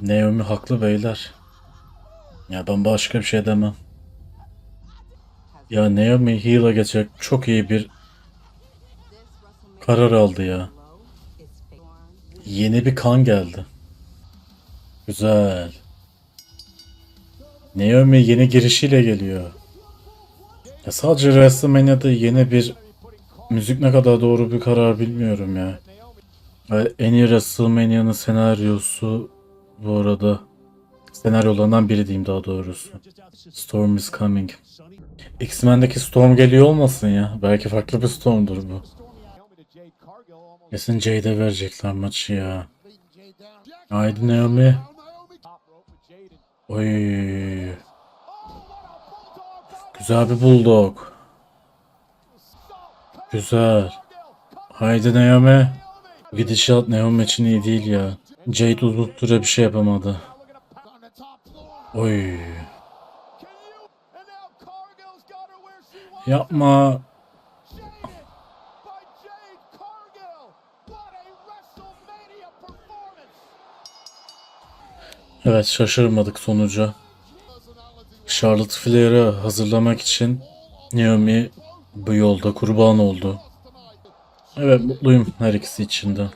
Naomi haklı beyler. Ya ben başka bir şey demem. Ya Naomi heal'a geçecek çok iyi bir karar aldı ya. Yeni bir kan geldi. Güzel. Naomi yeni girişiyle geliyor. Ya sadece WrestleMania'da yeni bir müzik ne kadar doğru bir karar bilmiyorum ya. En iyi WrestleMania'nın senaryosu bu arada senaryolarından biri diyeyim daha doğrusu. Storm is coming. X-Men'deki Storm geliyor olmasın ya. Belki farklı bir Storm'dur bu. Kesin Jade'e verecekler maçı ya. Haydi Naomi. Oy. Güzel bir bulldog. Güzel. Haydi Naomi. Gidişat Naomi için iyi değil ya. Jade uzun süre bir şey yapamadı. Oy. Yapma. Evet şaşırmadık sonuca. Charlotte Flair'ı hazırlamak için Naomi bu yolda kurban oldu. Evet mutluyum her ikisi için de.